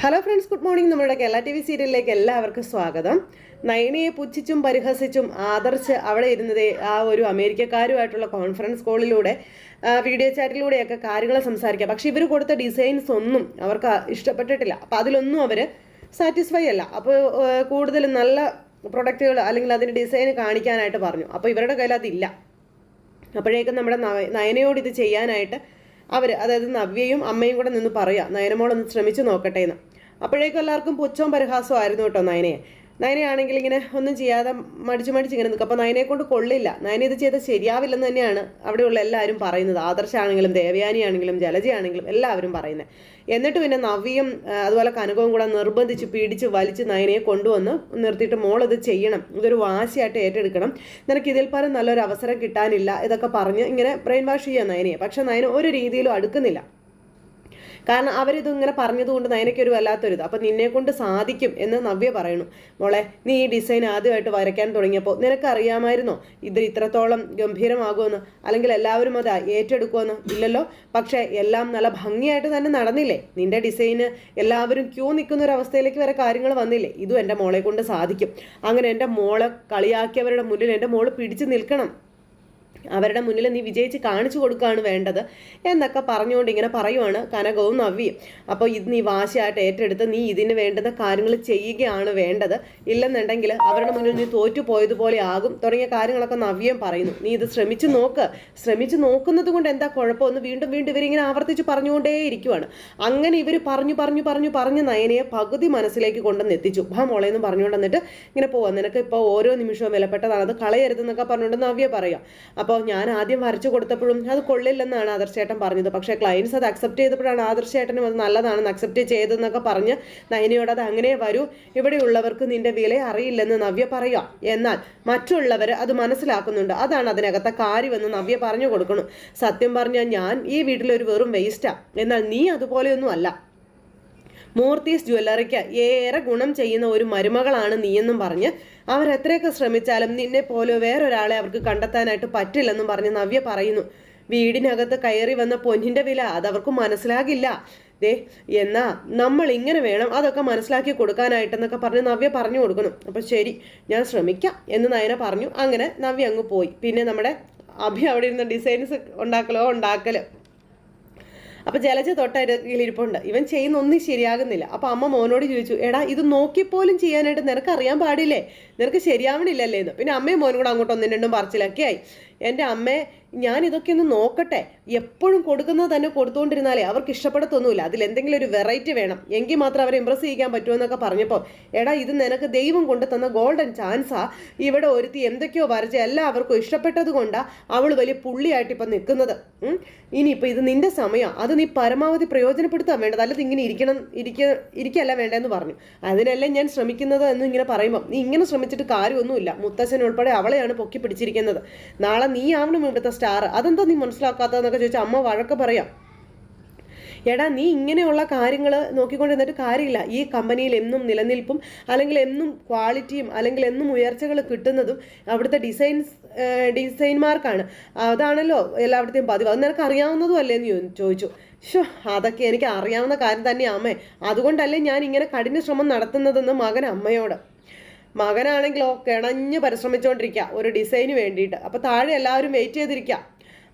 Hello friends good morning നമ്മുടെ Kerala T V സീരിയലിലേക്ക് എല്ലാവർക്കും സ്വാഗതം. നയനയെ പുച്ഛിച്ചും പരിഹസിച്ചും ആദർശ് അവിടെ ഇരുന്നത് ആ ഒരു അമേരിക്കക്കാരുമായിട്ടുള്ള കോൺഫറൻസ് കോളിലൂടെ വീഡിയോ ചാറ്റിലൂടെയൊക്കെ കാര്യങ്ങൾ സംസാരിക്കാം. പക്ഷേ ഇവർ കൊടുത്ത ഡിസൈൻസ് ഒന്നും അവർക്ക് ഇഷ്ടപ്പെട്ടിട്ടില്ല. അപ്പോൾ അതിലൊന്നും അവർ സാറ്റിസ്ഫൈ അല്ല. അപ്പോൾ കൂടുതൽ നല്ല പ്രൊഡക്റ്റുകൾ അല്ലെങ്കിൽ അതിന്റെ ഡിസൈൻ കാണിക്കാനായിട്ട് പറഞ്ഞു. അപ്പോൾ ഇവരുടെ കയ്യിൽ അതില്ല അപ്പോഴേക്കും നമ്മുടെ നയനയോട് ഇത് ചെയ്യാനായിട്ട് അവർ അതായത് നവ്യയും അമ്മയും കൂടെ നിന്ന് പറയാം നയനമോളൊന്ന് ശ്രമിച്ചു നോക്കട്ടെ എന്ന് അപ്പോഴേക്കും എല്ലാവർക്കും പുച്ഛവും പരിഹാസവും ആയിരുന്നു കേട്ടോ നയനയെ. നയനയാണെങ്കിൽ ഇങ്ങനെ ഒന്നും ചെയ്യാതെ മടിച്ചു മടിച്ച് ഇങ്ങനെ നിൽക്കും. അപ്പോൾ നയനയെ കൊണ്ട് കൊള്ളില്ല. നയന ഇത് ചെയ്താൽ ശരിയാവില്ലെന്ന് തന്നെയാണ് അവിടെയുള്ള എല്ലാവരും പറയുന്നത്. ആദർശാണെങ്കിലും ദേവയാനിയാണെങ്കിലും ജലജയാണെങ്കിലും എല്ലാവരും പറയുന്നത്. എന്നിട്ട് പിന്നെ നവിയും അതുപോലെ കനകവും കൂടെ നിർബന്ധിച്ച് പിടിച്ച് വലിച്ച് നയനയെ കൊണ്ടുവന്ന് നിർത്തിയിട്ട് മോൾ ചെയ്യണം. ഇതൊരു വാശിയായിട്ട് ഏറ്റെടുക്കണം. നിനക്ക് ഇതിൽ പരം നല്ലൊരു അവസരം കിട്ടാനില്ല. ഇതൊക്കെ പറഞ്ഞ് ഇങ്ങനെ ബ്രെയിൻ വാഷ് ചെയ്യാൻ നയനയെ. പക്ഷെ നയന ഒരു രീതിയിലും അടുക്കുന്നില്ല. കാരണം അവരിത് ഇങ്ങനെ പറഞ്ഞതുകൊണ്ട് നയനയ്ക്ക് ഒരു വല്ലാത്തൊരിത്. അപ്പം നിന്നെ കൊണ്ട് സാധിക്കും എന്ന് നവ്യ പറയണു. മോളെ നീ ഈ ഡിസൈൻ ആദ്യമായിട്ട് വരയ്ക്കാൻ തുടങ്ങിയപ്പോൾ നിനക്കറിയാമായിരുന്നോ? ഇത് ഇത്രത്തോളം ഗംഭീരമാകുമെന്ന്. അല്ലെങ്കിൽ എല്ലാവരും അത് ഏറ്റെടുക്കുമെന്ന്. ഇല്ലല്ലോ. പക്ഷേ എല്ലാം നല്ല ഭംഗിയായിട്ട് തന്നെ നടന്നില്ലേ? നിന്റെ ഡിസൈന് എല്ലാവരും ക്യൂ നിൽക്കുന്ന ഒരു അവസ്ഥയിലേക്ക് വരെ കാര്യങ്ങൾ വന്നില്ലേ? ഇതും എന്റെ മോളെ കൊണ്ട് സാധിക്കും. അങ്ങനെ എന്റെ മോളെ കളിയാക്കിയവരുടെ മുന്നിൽ എന്റെ മോൾ പിടിച്ചു നിൽക്കണം. അവരുടെ മുന്നിൽ നീ വിജയിച്ച് കാണിച്ചു കൊടുക്കുകയാണ് വേണ്ടത് എന്നൊക്കെ പറഞ്ഞുകൊണ്ട് ഇങ്ങനെ പറയുവാണ് കനകവും നവ്യയും. അപ്പോൾ ഇത് നീ വാശിയായിട്ട് ഏറ്റെടുത്ത് നീ ഇതിന് വേണ്ടുന്ന കാര്യങ്ങൾ ചെയ്യുകയാണ് വേണ്ടത്. ഇല്ലെന്നുണ്ടെങ്കിൽ അവരുടെ മുന്നിൽ നീ തോറ്റു പോയതുപോലെ ആകും. തുടങ്ങിയ കാര്യങ്ങളൊക്കെ നവ്യം പറയുന്നു. നീ ഇത് ശ്രമിച്ചു നോക്ക്. ശ്രമിച്ചു നോക്കുന്നത് കൊണ്ട് എന്താ കുഴപ്പമെന്ന് വീണ്ടും വീണ്ടും ഇവരിങ്ങനെ ആവർത്തിച്ച് പറഞ്ഞുകൊണ്ടേ ഇരിക്കുവാണ് അങ്ങനെ ഇവർ പറഞ്ഞു പറഞ്ഞു പറഞ്ഞു പറഞ്ഞു നയനയെ പകുതി മനസ്സിലേക്ക് കൊണ്ടുവന്ന് എത്തിച്ചു. ഭാ മോളെ എന്ന് പറഞ്ഞുകൊണ്ട് വന്നിട്ട് ഇങ്ങനെ പോവാം. നിനക്ക് ഇപ്പോൾ ഓരോ നിമിഷവും വിലപ്പെട്ടതാണ്. അത് കളയരുതെന്നൊക്കെ പറഞ്ഞുകൊണ്ട് നവ്യ പറയാം അപ്പോൾ ഞാൻ ആദ്യം വരച്ചു കൊടുത്തപ്പോഴും അത് കൊള്ളില്ലെന്നാണ് ആദർശേട്ടൻ പറഞ്ഞത്. പക്ഷേ ക്ലയൻസ് അത് അക്സെപ്റ്റ് ചെയ്തപ്പോഴാണ് ആദർശേട്ടനും അത് നല്ലതാണെന്ന് അക്സെപ്റ്റ് ചെയ്തതെന്നൊക്കെ പറഞ്ഞ് നയനയോട് അത് അങ്ങനെ വരൂ ഇവിടെയുള്ളവർക്ക് നിന്റെ വില അറിയില്ലെന്ന് നവ്യ പറയുക. എന്നാൽ മറ്റുള്ളവർ അത് മനസ്സിലാക്കുന്നുണ്ട്. അതാണ് അതിനകത്തെ കാര്യമെന്ന് നവ്യ പറഞ്ഞു കൊടുക്കണം. സത്യം പറഞ്ഞാൽ ഞാൻ ഈ വീട്ടിലൊരു വെറും വേസ്റ്റാണ് എന്നാൽ നീ അതുപോലെയൊന്നും അല്ല മൂർത്തീസ് ജ്വല്ലറിക്ക് ഏറെ ഗുണം ചെയ്യുന്ന ഒരു മരുമകളാണ് നീയെന്നും പറഞ്ഞ് അവരെത്രയൊക്കെ ശ്രമിച്ചാലും നിന്നെ പോലെ വേറൊരാളെ അവർക്ക് കണ്ടെത്താനായിട്ട് പറ്റില്ലെന്നും പറഞ്ഞ് നവ്യ പറയുന്നു. വീടിനകത്ത് കയറി വന്ന പൊന്നിന്റെ വില അതവർക്ക് മനസ്സിലാകില്ല. ദേ എന്നാ നമ്മൾ ഇങ്ങനെ വേണം അതൊക്കെ മനസ്സിലാക്കി കൊടുക്കാനായിട്ടെന്നൊക്കെ പറഞ്ഞ് നവ്യ പറഞ്ഞു കൊടുക്കണം അപ്പം ശരി ഞാൻ ശ്രമിക്കാം എന്ന് നയന പറഞ്ഞു. അങ്ങനെ നവ്യ അങ്ങ് പോയി. പിന്നെ നമ്മുടെ അഭി അവിടെ ഇരുന്ന ഡിസൈൻസ് ഉണ്ടാക്കലോ ഉണ്ടാക്കലോ? അപ്പൊ ജലജ തൊട്ടരികിലിരിപ്പുണ്ട് ഇവൻ ചെയ്യുന്ന ഒന്നും ശരിയാകുന്നില്ല. അപ്പൊ അമ്മ മോനോട് ചോദിച്ചു എടാ ഇത് നോക്കിപ്പോലും ചെയ്യാനായിട്ട് നിനക്ക് അറിയാൻ പാടില്ലേ? നിനക്ക് ശരിയാവണില്ലല്ലേ എന്ന് പിന്നെ അമ്മയും മോനും കൂടെ അങ്ങോട്ട് ഒന്നും രണ്ടും പറച്ചിലൊക്കെ ആയി. എന്റെ അമ്മേ ഞാൻ ഇതൊക്കെ ഒന്ന് നോക്കട്ടെ. എപ്പോഴും കൊടുക്കുന്നത് തന്നെ കൊടുത്തുകൊണ്ടിരുന്നാലേ അവർക്ക് ഇഷ്ടപ്പെടത്തൊന്നുമില്ല. അതിൽ എന്തെങ്കിലും ഒരു വെറൈറ്റി വേണം. എങ്കിൽ മാത്രം അവരെ ഇമ്പ്രസ് ചെയ്യിക്കാൻ പറ്റുമെന്നൊക്കെ പറഞ്ഞപ്പോൾ എടാ ഇത് നിനക്ക് ദൈവം കൊണ്ട് തന്ന ഗോൾഡൻ ചാൻസാ ഇവിടെ ഒരുത്തി എന്തൊക്കെയോ വരച്ച് എല്ലാവർക്കും ഇഷ്ടപ്പെട്ടത് കൊണ്ടാണ് അവൾ വലിയ പുള്ളിയായിട്ട് ഇപ്പം നിൽക്കുന്നത്. ഇനിയിപ്പോൾ ഇത് നിന്റെ സമയം. അത് നീ പരമാവധി പ്രയോജനപ്പെടുത്താൻ വേണ്ടത്. അല്ലാതെ ഇങ്ങനെ ഇരിക്കണം ഇരിക്ക ഇരിക്കല്ല വേണ്ടതെന്ന് പറഞ്ഞു. അതിനല്ലേ ഞാൻ ശ്രമിക്കുന്നത് എന്ന് ഇങ്ങനെ പറയുമ്പോൾ നീ ഇങ്ങനെ ശ്രമിച്ചിട്ട് കാര്യമൊന്നുമില്ല. മുത്തശ്ശൻ ഉൾപ്പെടെ അവളെയാണ് പൊക്കി പിടിച്ചിരിക്കുന്നത്. നാളെ നീ ആവണം ഇവിടുത്തെ സ്റ്റാർ അതെന്താ നീ മനസ്സിലാക്കാത്തതെന്നൊക്കെ ചോദിച്ചാൽ അമ്മ വഴക്ക് പറയാം. എടാ നീ ഇങ്ങനെയുള്ള കാര്യങ്ങൾ നോക്കിക്കൊണ്ടിരുന്നിട്ട് കാര്യമില്ല. ഈ കമ്പനിയിൽ എന്നും നിലനിൽപ്പും അല്ലെങ്കിൽ എന്നും ക്വാളിറ്റിയും അല്ലെങ്കിൽ എന്നും ഉയർച്ചകൾ കിട്ടുന്നതും അവിടുത്തെ ഡിസൈൻസ് ഡിസൈൻമാർക്കാണ് അതാണല്ലോ എല്ലാവിടത്തെയും പതിവ്. അത് നിനക്ക് അറിയാവുന്നതും അല്ലേ എന്ന് ചോദിച്ചു. ഷോ അതൊക്കെ എനിക്ക് അറിയാവുന്ന കാര്യം തന്നെയാമേ അതുകൊണ്ടല്ലേ ഞാൻ ഇങ്ങനെ കഠിന ശ്രമം നടത്തുന്നതെന്ന് മകൻ അമ്മയോട്. മകനാണെങ്കിലോ കിണഞ്ഞ് പരിശ്രമിച്ചുകൊണ്ടിരിക്കുക ഒരു ഡിസൈന് വേണ്ടിയിട്ട്. അപ്പോൾ താഴെ എല്ലാവരും വെയിറ്റ് ചെയ്തിരിക്കുക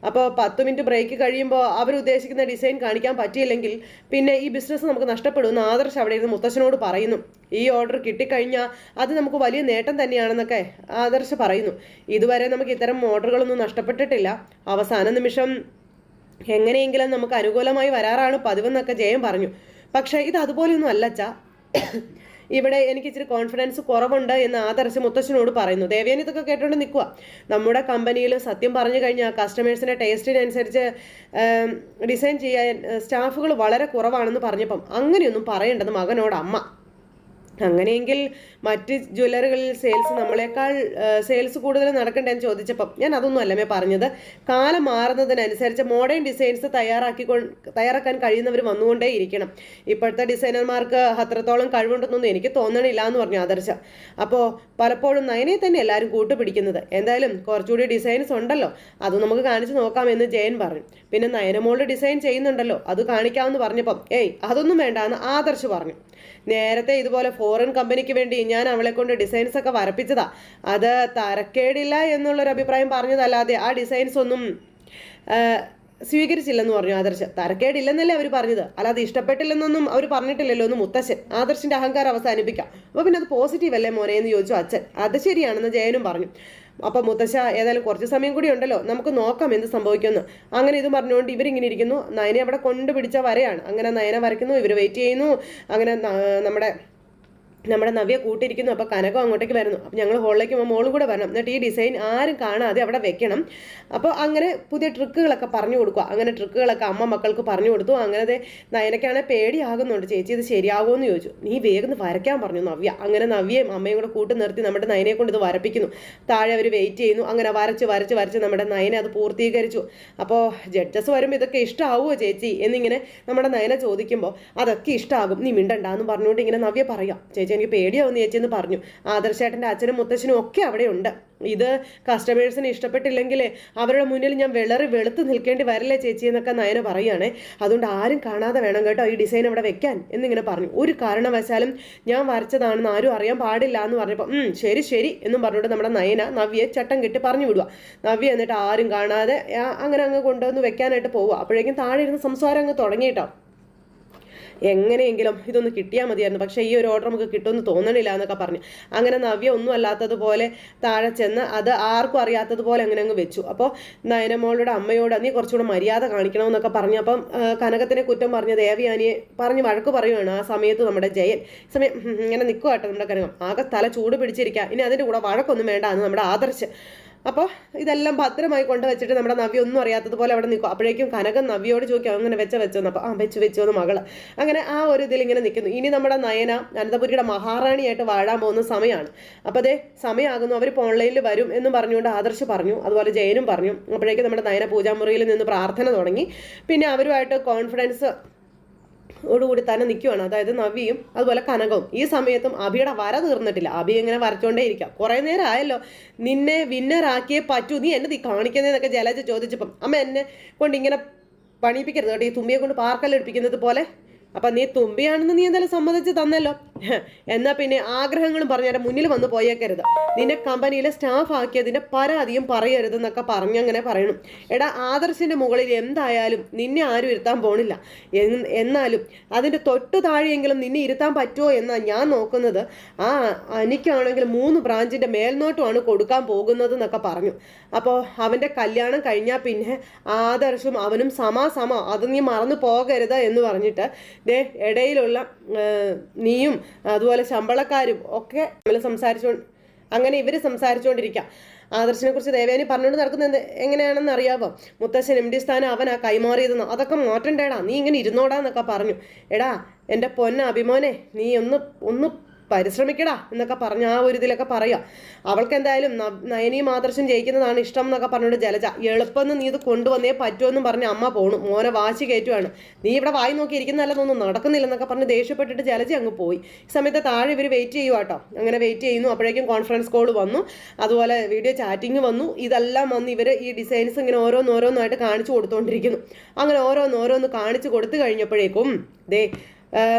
അപ്പോൾ പത്ത് മിനിറ്റ് ബ്രേക്ക് കഴിയുമ്പോൾ അവർ ഉദ്ദേശിക്കുന്ന ഡിസൈൻ കാണിക്കാൻ പറ്റിയില്ലെങ്കിൽ പിന്നെ ഈ ബിസിനസ് നമുക്ക് നഷ്ടപ്പെടുമെന്ന് ആദർശ് അവിടെ ഇരുന്ന് മുത്തശ്ശനോട് പറയുന്നു. ഈ ഓർഡർ കിട്ടിക്കഴിഞ്ഞാൽ അത് നമുക്ക് വലിയ നേട്ടം തന്നെയാണെന്നൊക്കെ ആദർശ് പറയുന്നു. ഇതുവരെ നമുക്ക് ഇത്തരം ഓർഡറുകളൊന്നും നഷ്ടപ്പെട്ടിട്ടില്ല. അവസാന നിമിഷം എങ്ങനെയെങ്കിലും നമുക്ക് അനുകൂലമായി വരാറാണ് പതിവെന്നൊക്കെ ജയം പറഞ്ഞു. പക്ഷേ ഇത് അതുപോലെയൊന്നും അല്ലച്ചാ ഇവിടെ എനിക്ക് ഇച്ചിരി കോൺഫിഡൻസ് കുറവുണ്ട് എന്ന് ആദർശ് മുത്തശ്ശനോട് പറയുന്നു. ദേവേന ഇതൊക്കെ കേട്ടുകൊണ്ട് നിൽക്കുക നമ്മുടെ കമ്പനിയിൽ സത്യം പറഞ്ഞു കഴിഞ്ഞാൽ കസ്റ്റമേഴ്സിന്റെ ടേസ്റ്റിനനുസരിച്ച് ഡിസൈൻ ചെയ്യാൻ സ്റ്റാഫുകൾ വളരെ കുറവാണെന്ന് പറഞ്ഞപ്പം അങ്ങനെയൊന്നും പറയേണ്ടത് മകനോട് അമ്മ. അങ്ങനെയെങ്കിൽ മറ്റ് ജ്വല്ലറികളിൽ സെയിൽസ് നമ്മളെക്കാൾ സെയിൽസ് കൂടുതൽ നടക്കണ്ടെന്ന് ചോദിച്ചപ്പം ഞാൻ അതൊന്നും അല്ലമേ പറഞ്ഞത്. കാലം മാറുന്നതിനനുസരിച്ച് മോഡേൺ ഡിസൈൻസ് തയ്യാറാക്കി തയ്യാറാക്കാൻ കഴിയുന്നവർ വന്നുകൊണ്ടേ ഇരിക്കണം. ഇപ്പോഴത്തെ ഡിസൈനർമാർക്ക് അത്രത്തോളം കഴിവുണ്ടെന്നൊന്നും എനിക്ക് തോന്നണില്ല എന്ന് പറഞ്ഞു ആദർശ. അപ്പോൾ പലപ്പോഴും നയനെ തന്നെ എല്ലാവരും കൂട്ടുപിടിക്കുന്നത്. എന്തായാലും കുറച്ചുകൂടി ഡിസൈൻസ് ഉണ്ടല്ലോ. അത് നമുക്ക് കാണിച്ചു നോക്കാമെന്ന് ജയൻ പറഞ്ഞു. പിന്നെ നയനമോളുടെ ഡിസൈൻ ചെയ്യുന്നുണ്ടല്ലോ. അത് കാണിക്കാമെന്ന് പറഞ്ഞപ്പം ഏയ് അതൊന്നും വേണ്ട എന്ന് ആദർശ് പറഞ്ഞു. നേരത്തെ ഇതുപോലെ ഫോറിൻ കമ്പനിക്ക് വേണ്ടി ഞാൻ അവളെ കൊണ്ട് ഡിസൈൻസ് ഒക്കെ വരപ്പിച്ചതാ. അത് തരക്കേടില്ല എന്നുള്ളൊരു അഭിപ്രായം പറഞ്ഞതല്ലാതെ ആ ഡിസൈൻസ് ഒന്നും സ്വീകരിച്ചില്ലെന്ന് പറഞ്ഞു ആദർശ്. തരക്കേടില്ലെന്നല്ലേ അവർ പറഞ്ഞത്. അല്ലാതെ ഇഷ്ടപ്പെട്ടില്ലെന്നൊന്നും അവർ പറഞ്ഞിട്ടില്ലല്ലോ എന്ന് മുത്തശ്ശൻ. ആദർശിന്റെ അഹങ്കാരം അവസാനിപ്പിക്കാം. അപ്പോൾ പിന്നെ അത് പോസിറ്റീവ് അല്ലേ മോനെ എന്ന് ചോദിച്ചു അച്ഛൻ. അത് ശരിയാണെന്ന് ജയനും പറഞ്ഞു. അപ്പൊ മുത്തശ്ശ ഏതായാലും കുറച്ച് സമയം കൂടി ഉണ്ടല്ലോ. നമുക്ക് നോക്കാം എന്ത് സംഭവിക്കുമെന്ന്. അങ്ങനെ ഇത് പറഞ്ഞുകൊണ്ട് ഇവരിങ്ങനെ ഇരിക്കുന്നു. നയനെ അവിടെ കൊണ്ടുപിടിച്ച വരയാണ്. അങ്ങനെ നയനെ വരയ്ക്കുന്നു ഇവർ വെയിറ്റ് ചെയ്യുന്നു. അങ്ങനെ നമ്മുടെ നമ്മുടെ നവ്യ കൂട്ടിയിരിക്കുന്നു അപ്പോൾ കനകം അങ്ങോട്ടേക്ക് വരുന്നു. അപ്പോൾ ഞങ്ങൾ ഹോളിലേക്ക് പോകുമ്പോൾ മോളും കൂടെ വരണം. എന്നിട്ട് ഈ ഡിസൈൻ ആരും കാണാതെ അവിടെ വെക്കണം. അപ്പോൾ അങ്ങനെ പുതിയ ട്രിക്കുകളൊക്കെ പറഞ്ഞു കൊടുക്കുക. അങ്ങനെ ട്രിക്കുകളൊക്കെ അമ്മ മക്കൾക്ക് പറഞ്ഞു കൊടുത്തു. അങ്ങനെ നയനക്കാണെങ്കിൽ പേടിയാകുന്നുണ്ട്. ചേച്ചി ഇത് ശരിയാകുമെന്ന് ചോദിച്ചു. നീ വേഗം വരയ്ക്കാൻ പറഞ്ഞു നവ്യ. അങ്ങനെ നവ്യയും അമ്മയും കൂടെ കൂട്ടി നിർത്തി നമ്മുടെ നയനെ കൊണ്ട് ഇത് വരപ്പിക്കുന്നു. താഴെ അവർ വെയിറ്റ് ചെയ്യുന്നു. അങ്ങനെ വരച്ച് വരച്ച് വരച്ച് നമ്മുടെ നയനെ അത് പൂർത്തീകരിച്ചു. അപ്പോൾ ജഡ്ജസ് വരുമ്പോൾ ഇതൊക്കെ ഇഷ്ടമാവുമോ ചേച്ചി? എന്നിങ്ങനെ നമ്മുടെ നയനെ ചോദിക്കുമ്പോൾ അതൊക്കെ ഇഷ്ടമാകും നീ മിണ്ടണ്ടെന്ന് പറഞ്ഞുകൊണ്ട് ഇങ്ങനെ നവ്യ പറയാം. ചേച്ചി എനിക്ക് പേടിയാവുന്ന ചേച്ചി എന്ന് പറഞ്ഞു. ആദർശേട്ടന്റെ അച്ഛനും മുത്തശ്ശനും ഒക്കെ അവിടെ ഉണ്ട്. ഇത് കസ്റ്റമേഴ്സിന് ഇഷ്ടപ്പെട്ടില്ലെങ്കിൽ അവരുടെ മുന്നിൽ ഞാൻ വിളറി വെളുത്ത് നിൽക്കേണ്ടി വരില്ലേ ചേച്ചി എന്നൊക്കെ നയന പറയുകയാണേ. അതുകൊണ്ട് ആരും കാണാതെ വേണം കേട്ടോ ഈ ഡിസൈൻ അവിടെ വെക്കാൻ എന്നിങ്ങനെ പറഞ്ഞു. ഒരു കാരണവശാലും ഞാൻ വരച്ചതാണെന്ന് ആരും അറിയാൻ പാടില്ല എന്ന് പറഞ്ഞപ്പോൾ ശരി ശരി എന്നും പറഞ്ഞുകൊണ്ട് നമ്മുടെ നയന നവ്യെ ചട്ടം കെട്ടി പറഞ്ഞു വിടുക. നവ്യ എന്നിട്ട് ആരും കാണാതെ അങ്ങനെ അങ്ങ് കൊണ്ടുവന്ന് വെക്കാനായിട്ട് പോവുക. അപ്പോഴേക്കും താഴെ ഇരുന്ന് സംസാരം അങ്ങ് തുടങ്ങിയിട്ടോ. എങ്ങനെയെങ്കിലും ഇതൊന്ന് കിട്ടിയാൽ മതിയായിരുന്നു. പക്ഷേ ഈ ഒരു ഓർഡർ നമുക്ക് കിട്ടുമെന്ന് തോന്നണില്ല എന്നൊക്കെ പറഞ്ഞു. അങ്ങനെ നവ്യ ഒന്നും അല്ലാത്തതുപോലെ താഴെ ചെന്ന് അത് ആർക്കും അറിയാത്തതുപോലെ അങ്ങനെ അങ്ങ് വെച്ചു. അപ്പോൾ നയനമോളുടെ അമ്മയോട് നീ കുറച്ചുകൂടെ മര്യാദ കാണിക്കണമെന്നൊക്കെ പറഞ്ഞു. അപ്പം കനകത്തിനെ കുറ്റം പറഞ്ഞ ദേവയാനിയെ പറഞ്ഞ് വഴക്ക് പറയുകയാണ് ആ സമയത്ത് നമ്മുടെ ജയൻ. സമയം ഇങ്ങനെ നിൽക്കുക കേട്ടോ നമ്മുടെ കനകം. ആകെ തല ചൂട് പിടിച്ചിരിക്കുക ഇനി അതിന്റെ കൂടെ വഴക്കൊന്നും വേണ്ട എന്ന് നമ്മുടെ ആദർശ് അപ്പോൾ ഇതെല്ലാം ഭദ്രമായി കൊണ്ടുവച്ചിട്ട് നമ്മുടെ നവ്യ ഒന്നും അറിയാത്തതുപോലെ അവിടെ നിൽക്കും. അപ്പോഴേക്കും കനകം നവ്യോട് ചോദിക്കും അങ്ങനെ വെച്ച വെച്ചോന്ന് അപ്പോൾ ആ വെച്ചു വെച്ചോന്ന് മകൾ. അങ്ങനെ ആ ഒരു ഇതിൽ ഇങ്ങനെ നിൽക്കുന്നു. ഇനി നമ്മുടെ നയന അനന്തപുരിയുടെ മഹാറാണിയായിട്ട് വാഴാൻ പോകുന്ന സമയമാണ് അപ്പോൾ അതേ സമയമാകുന്നു അവർ ഓൺലൈനിൽ വരും എന്ന് പറഞ്ഞുകൊണ്ട് ആദർശ് പറഞ്ഞു. അതുപോലെ ജയനും പറഞ്ഞു. അപ്പോഴേക്കും നമ്മുടെ നയന പൂജാമുറിയിൽ നിന്ന് പ്രാർത്ഥന തുടങ്ങി. പിന്നെ അവരുമായിട്ട് കോൺഫിഡൻസ് ഓടുകൂടി തന്നെ നിൽക്കുവാണ് അതായത് നവിയും അതുപോലെ കനകവും. ഈ സമയത്തും അഭിയുടെ വര തീർന്നിട്ടില്ല. അഭി ഇങ്ങനെ വരച്ചോണ്ടേ ഇരിക്കാം. കുറേ നേരം ആയല്ലോ. നിന്നെ വിന്നറാക്കിയേ പറ്റൂ. നീ എന്നെ നീ കാണിക്കുന്നതെന്നൊക്കെ ജലജ ചോദിച്ചപ്പം അമ്മ എന്നെ കൊണ്ട് ഇങ്ങനെ പണിയിപ്പിക്കരുത് കേട്ടോ. ഈ തുമ്പിയെ കൊണ്ട് പാർക്കല്ലെടുപ്പിക്കുന്നത് പോലെ. അപ്പം നീ തുമ്പിയാണെന്ന് നീ എന്തായാലും സമ്മതിച്ച് തന്നല്ലോ. എന്നാ പിന്നെ ആഗ്രഹങ്ങളും പറഞ്ഞ മുന്നിൽ വന്ന് പോയേക്കരുത്. നിന്നെ കമ്പനിയിലെ സ്റ്റാഫ് ആക്കിയതിന്റെ പരാതിയും പറയരുതെന്നൊക്കെ പറഞ്ഞങ്ങനെ പറയണം. എടാ ആദർശിന്റെ മുകളിൽ എന്തായാലും നിന്നെ ആരും ഇരുത്താൻ പോണില്ല. എന്നാലും അതിന്റെ തൊട്ട് താഴെയെങ്കിലും നിന്നെ ഇരുത്താൻ പറ്റുമോ എന്നാണ് ഞാൻ നോക്കുന്നത്. ആ എനിക്കാണെങ്കിൽ മൂന്ന് ബ്രാഞ്ചിന്റെ മേൽനോട്ടമാണ് കൊടുക്കാൻ പോകുന്നത് എന്നൊക്കെ പറഞ്ഞു. അപ്പോൾ അവന്റെ കല്യാണം കഴിഞ്ഞാൽ പിന്നെ ആദർശും അവനും സമാസമ അത് നീ മറന്നു പോകരുത് എന്ന് പറഞ്ഞിട്ട് ദേ ഇടയിലുള്ള നീയും അതുപോലെ ശമ്പളക്കാരും ഒക്കെ നമ്മൾ സംസാരിച്ചു അങ്ങനെ ഇവർ സംസാരിച്ചുകൊണ്ടിരിക്കുക ആദർശിനെ കുറിച്ച് ദേവേനി പറഞ്ഞുകൊണ്ട് നടക്കുന്നത് എങ്ങനെയാണെന്ന് അറിയാവോ? മുത്തശ്ശൻ എം ഡി സ്ഥാനം അവനാ കൈമാറിയതെന്നോ. അതൊക്കെ മാറ്റണ്ടേടാ. നീ ഇങ്ങനെ ഇരുന്നോടാന്നൊക്കെ പറഞ്ഞു. എടാ എന്റെ പൊന്ന അഭിമോനെ നീ ഒന്ന് ഒന്ന് പരിശ്രമിക്കടാ എന്നൊക്കെ പറഞ്ഞ് ആ ഒരു ഇതിലൊക്കെ പറയാം അവൾക്ക് എന്തായാലും നയനീ മാതൃശം ജയിക്കുന്നതാണ് ഇഷ്ടം എന്നൊക്കെ പറഞ്ഞുകൊണ്ട് ജലജ എളുപ്പമെന്ന് നീ ഇത് കൊണ്ടുവന്നേ പറ്റുമെന്നും പറഞ്ഞ് അമ്മ പോണു. മോനെ വാശി കയറ്റുവാണ്. നീ ഇവിടെ വായി നോക്കി ഇരിക്കുന്നതല്ലെന്നൊന്നും നടക്കുന്നില്ലെന്നൊക്കെ പറഞ്ഞ് ദേഷ്യപ്പെട്ടിട്ട് ജലജ അങ്ങ് പോയി. ഈ സമയത്ത് താഴെ ഇവർ വെയിറ്റ് ചെയ്യുക കേട്ടോ അങ്ങനെ വെയിറ്റ് ചെയ്യുന്നു. അപ്പോഴേക്കും കോൺഫറൻസ് കോൾ വന്നു. അതുപോലെ വീഡിയോ ചാറ്റിംഗ് വന്നു. ഇതെല്ലാം വന്ന് ഇവർ ഈ ഡിസൈൻസ് ഇങ്ങനെ ഓരോന്നോരോന്നായിട്ട് കാണിച്ചു കൊടുത്തുകൊണ്ടിരിക്കുന്നു അങ്ങനെ ഓരോന്നോരോന്ന് കാണിച്ചു കൊടുത്തു കഴിഞ്ഞപ്പോഴേക്കും ദേ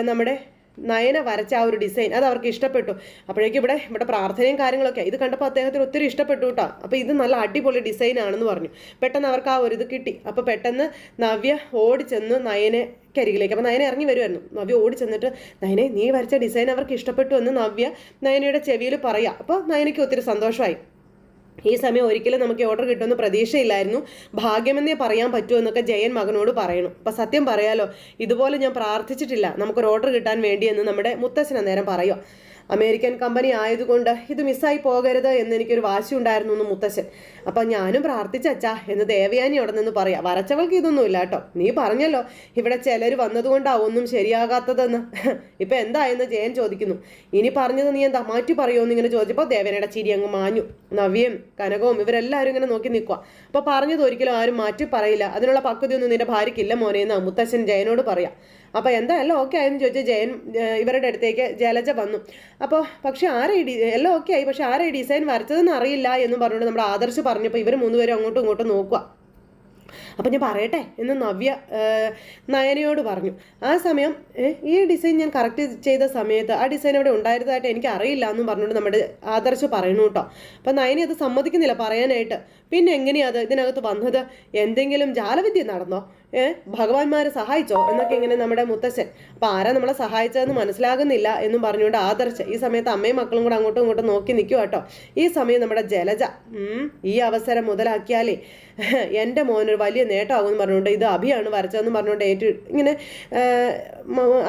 നമ്മുടെ നയന വരച്ച ആ ഒരു ഡിസൈൻ അത് അവർക്ക് ഇഷ്ടപ്പെട്ടു. അപ്പോഴേക്കും ഇവിടെ ഇവിടെ പ്രാർത്ഥനയും കാര്യങ്ങളൊക്കെ ഇത് കണ്ടപ്പോൾ അദ്ദേഹത്തിന് ഒത്തിരി ഇഷ്ടപ്പെട്ടു കേട്ടോ അപ്പോൾ ഇത് നല്ല അടിപൊളി ഡിസൈൻ ആണെന്ന് പറഞ്ഞു. പെട്ടെന്ന് അവർക്ക് ആ ഒരു ഇത് കിട്ടി. അപ്പോൾ പെട്ടെന്ന് നവ്യ ഓടിച്ചെന്ന് നയനെ കരികിലേക്ക്. അപ്പോൾ നയന ഇറങ്ങി വരുമായിരുന്നു നവ്യ ഓടി ചെന്നിട്ട് നയനെ നീ വരച്ച ഡിസൈൻ അവർക്ക് ഇഷ്ടപ്പെട്ടു എന്ന് നവ്യ നയനയുടെ ചെവിയിൽ പറയാം. അപ്പോൾ നയനയ്ക്ക് ഒത്തിരി സന്തോഷമായി. ഈ സമയം ഒരിക്കലും നമുക്ക് ഓർഡർ കിട്ടുമെന്ന് പ്രതീക്ഷയില്ലായിരുന്നു. ഭാഗ്യമെന്നേ പറയാൻ പറ്റുമോ എന്നൊക്കെ ജയൻ മകനോട് പറയണം. അപ്പം സത്യം പറയാലോ ഇതുപോലെ ഞാൻ പ്രാർത്ഥിച്ചിട്ടില്ല. നമുക്കൊരു ഓർഡർ കിട്ടാൻ വേണ്ടി എന്ന് നമ്മുടെ മുത്തശ്ശൻ നേരം പറയുക അമേരിക്കൻ കമ്പനി ആയതുകൊണ്ട് ഇത് മിസ്സായി പോകരുത് എന്ന് എനിക്കൊരു വാശി ഉണ്ടായിരുന്നു എന്ന് മുത്തശ്ശൻ അപ്പം ഞാനും പ്രാർത്ഥിച്ചച്ചാ എന്ന് ദേവയാനി അവിടെ നിന്ന് പറയാം വരച്ചവൾക്ക് ഇതൊന്നും ഇല്ല കേട്ടോ. നീ പറഞ്ഞല്ലോ ഇവിടെ ചിലർ വന്നതുകൊണ്ടാവും ഒന്നും ശരിയാകാത്തതെന്ന്. ഇപ്പം എന്തായെന്ന് ജയൻ ചോദിക്കുന്നു. ഇനി പറഞ്ഞത് നീ എന്താ മാറ്റി പറയുമോ എന്ന് ഇങ്ങനെ ചോദിച്ചപ്പോൾ ദേവനയുടെ ചിരി അങ്ങ് മാഞ്ഞു. നവ്യയും കനകവും ഇവരെല്ലാവരും ഇങ്ങനെ നോക്കി നിൽക്കുക അപ്പോൾ പറഞ്ഞത് ഒരിക്കലും ആരും മാറ്റി പറയില്ല. അതിനുള്ള പക്വതയൊന്നും നിന്റെ ഭാര്യയ്ക്കില്ല മോനെ എന്ന് മുത്തശ്ശൻ ജയനോട് പറയാം. അപ്പോൾ എന്താ എല്ലാം ഓക്കെ ആയെന്ന് ചോദിച്ചാൽ ജയൻ ഇവരുടെ അടുത്തേക്ക് ജലജ വന്നു. അപ്പോൾ പക്ഷേ ആരെ ഡി എല്ലാം ഓക്കെ ആയി. പക്ഷേ ആരെ ഡിസൈൻ വരച്ചതെന്ന് അറിയില്ല എന്ന് പറഞ്ഞുകൊണ്ട് നമ്മുടെ ആദർശ് പറഞ്ഞപ്പോൾ ഇവർ മൂന്നുപേരും അങ്ങോട്ടും ഇങ്ങോട്ടും നോക്കുക അപ്പം ഞാൻ പറയട്ടെ എന്ന് നവ്യ നയനയോട് പറഞ്ഞു. ആ സമയം ഈ ഡിസൈൻ ഞാൻ കറക്റ്റ് ചെയ്ത സമയത്ത് ആ ഡിസൈൻ അവിടെ ഉണ്ടായിരുന്നതായിട്ട് എനിക്ക് അറിയില്ല എന്നും പറഞ്ഞുകൊണ്ട് നമ്മുടെ ആദർശ് പറയണു കേട്ടോ. അപ്പം നയനി അത് സമ്മതിക്കുന്നില്ല പറയാനായിട്ട്. പിന്നെ എങ്ങനെയാ അത് ഇതിനകത്ത് വന്നത്? എന്തെങ്കിലും ജാലവിദ്യ നടന്നോ? ഭഗവാന്മാരെ സഹായിച്ചോ? എന്നൊക്കെ ഇങ്ങനെ നമ്മുടെ മുത്തശ്ശൻ അപ്പം ആരാ നമ്മളെ സഹായിച്ചതെന്ന് മനസ്സിലാകുന്നില്ല എന്നും പറഞ്ഞുകൊണ്ട് ആദർശ് ഈ സമയത്ത് അമ്മയും മക്കളും കൂടെ അങ്ങോട്ടും ഇങ്ങോട്ടും നോക്കി നിൽക്കുക കേട്ടോ. ഈ സമയം നമ്മുടെ ജലജ ഈ അവസരം മുതലാക്കിയാലേ എന്റെ മോനൊരു വലിയ നേട്ടമാകുമെന്ന് പറഞ്ഞുകൊണ്ട് ഇത് അഭിയാണ് വരച്ചതെന്ന് പറഞ്ഞുകൊണ്ട് ഏറ്റു ഇങ്ങനെ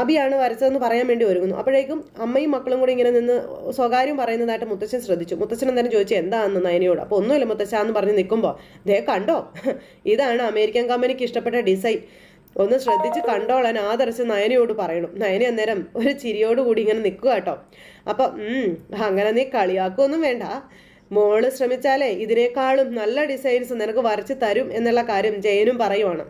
അഭിയാണ് വരച്ചതെന്ന് പറയാൻ വേണ്ടി ഒരുങ്ങുന്നു. അപ്പോഴേക്കും അമ്മയും മക്കളും കൂടി ഇങ്ങനെ നിന്ന് സ്വകാര്യം പറയുന്നതായിട്ട് മുത്തശ്ശൻ ശ്രദ്ധിച്ചു. മുത്തശ്ശൻ എന്തായാലും ചോദിച്ചു എന്താണെന്ന് നയനയോട്? അപ്പോൾ ഒന്നുമില്ല മുത്തശ്ശ എന്ന് പറഞ്ഞ് നിൽക്കുമ്പോൾ ദേ കണ്ടോ? ഇതാണ് അമേരിക്കൻ കമ്പനിക്ക് ഇഷ്ടപ്പെട്ട ഡിസൈൻ ഒന്ന് ശ്രദ്ധിച്ച് കണ്ടോളാൻ ആദർശ് നയനയോട് പറയണം. നയന അന്നേരം ഒരു ചിരിയോട് കൂടി ഇങ്ങനെ നിൽക്കുക കേട്ടോ. അപ്പം അങ്ങനെ നീ കളിയാക്കൊന്നും വേണ്ട. മോൾ ശ്രമിച്ചാലേ ഇതിനേക്കാളും നല്ല ഡിസൈൻസ് നിനക്ക് വരച്ച് തരും എന്നുള്ള കാര്യം ജയനും പറയുവാണ്.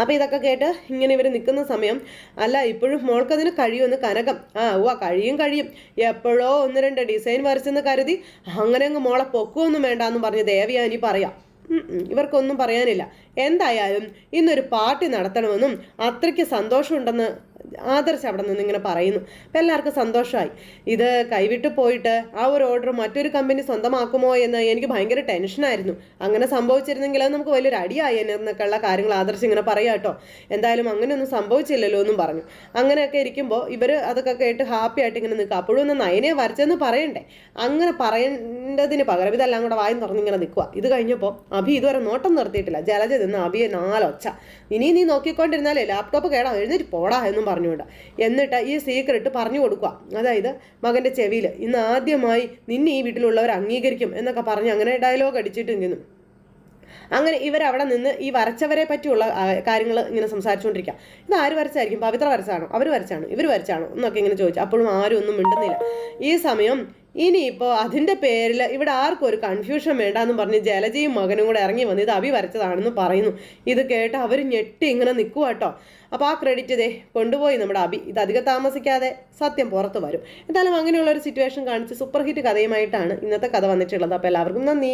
അപ്പൊ ഇതൊക്കെ കേട്ട് ഇങ്ങനെ ഇവർ നിൽക്കുന്ന സമയം അല്ല ഇപ്പോഴും മോൾക്കതിന് കഴിയുമെന്ന് കനകം. ആ ഉവ്വ കഴിയും കഴിയും. എപ്പോഴോ ഒന്ന് രണ്ട് ഡിസൈൻ വരച്ചെന്ന് കരുതി അങ്ങനെ അങ്ങ് മോളെ പൊക്കുമൊന്നും വേണ്ട എന്ന് പറഞ്ഞ് ദേവയാനി പറയാം. ഇവർക്കൊന്നും പറയാനില്ല. എന്തായാലും ഇന്നൊരു പാർട്ടി നടത്തണമെന്നും അത്രയ്ക്ക് സന്തോഷമുണ്ടെന്ന് ആദർശ് അവിടെ നിന്ന് ഇങ്ങനെ പറയുന്നു. അപ്പം എല്ലാവർക്കും സന്തോഷമായി. ഇത് കൈവിട്ട് പോയിട്ട് ആ ഒരു ഓർഡർ മറ്റൊരു കമ്പനി സ്വന്തമാക്കുമോ എന്ന് എനിക്ക് ഭയങ്കര ടെൻഷനായിരുന്നു അങ്ങനെ സംഭവിച്ചിരുന്നെങ്കിൽ അത് നമുക്ക് വലിയൊരു അടിയായി എന്നൊക്കെയുള്ള കാര്യങ്ങൾ ആദർശ് ഇങ്ങനെ പറയാം കേട്ടോ. എന്തായാലും അങ്ങനെയൊന്നും സംഭവിച്ചില്ലല്ലോ എന്നും പറഞ്ഞു. അങ്ങനെയൊക്കെ ഇരിക്കുമ്പോൾ ഇവർ അതൊക്കെ കേട്ട് ഹാപ്പി ആയിട്ട് ഇങ്ങനെ നിൽക്കുക. അപ്പോഴും ഒന്ന് നയനെ വരച്ചെന്ന് പറയണ്ടേ? അങ്ങനെ പറയേണ്ടതിന് പകരം ഇതെല്ലാം കൂടെ വായും തുറന്നിങ്ങനെ നിൽക്കുക. ഇത് കഴിഞ്ഞപ്പോൾ അഭി ഇതുവരെ നോട്ടം നിർത്തിയിട്ടില്ല. ജലജ നിന്ന് അഭിയെ നാലൊച്ച. ഇനി നീ നോക്കിക്കൊണ്ടിരുന്നാലേ ലാപ്ടോപ്പ് കേടാ. എഴുന്നേറ്റ് പോടാ എന്നും പറഞ്ഞുകൊണ്ട് എന്നിട്ട് ഈ സീക്രട്ട് പറഞ്ഞു കൊടുക്കുക. അതായത് മകന്റെ ചെവിയിൽ ഇന്ന് ആദ്യമായി നിന്നെ ഈ വീട്ടിലുള്ളവർ അംഗീകരിക്കും എന്നൊക്കെ പറഞ്ഞ് അങ്ങനെ ഡയലോഗ് അടിച്ചിട്ട് ഇങ്ങനെ അങ്ങനെ ഇവരവിടെ നിന്ന് ഈ വരച്ചവരെ പറ്റിയുള്ള കാര്യങ്ങൾ ഇങ്ങനെ സംസാരിച്ചുകൊണ്ടിരിക്കുക ഇത് ആര് വരച്ചായിരിക്കും? പവിത്ര വരച്ചാണോ? അവർ വരച്ചാണോ? ഇവർ വരച്ചാണോ? എന്നൊക്കെ ഇങ്ങനെ ചോദിച്ചു. അപ്പോഴും ആരും ഒന്നും മിണ്ടുന്നില്ല. ഈ സമയം ഇനിയിപ്പോൾ അതിന്റെ പേരിൽ ഇവിടെ ആർക്കും ഒരു കൺഫ്യൂഷൻ വേണ്ടാന്ന് പറഞ്ഞ് ജലജയും മകനും കൂടെ ഇറങ്ങി വന്ന് ഇത് അഭി വരച്ചതാണെന്ന് പറയുന്നു. ഇത് കേട്ട് അവർ ഞെട്ടി ഇങ്ങനെ നിൽക്കുക കേട്ടോ അപ്പോൾ ആ ക്രെഡിറ്റ് ദേ കൊണ്ടുപോയി നമ്മുടെ അഭി. ഇത് അധികം താമസിക്കാതെ സത്യം പുറത്ത് വരും. എന്തായാലും അങ്ങനെയുള്ള ഒരു സിറ്റുവേഷൻ കാണിച്ച് സൂപ്പർ ഹിറ്റ് കഥയുമായിട്ടാണ് ഇന്നത്തെ കഥ വന്നിട്ടുള്ളത്. അപ്പോൾ എല്ലാവർക്കും നന്ദി.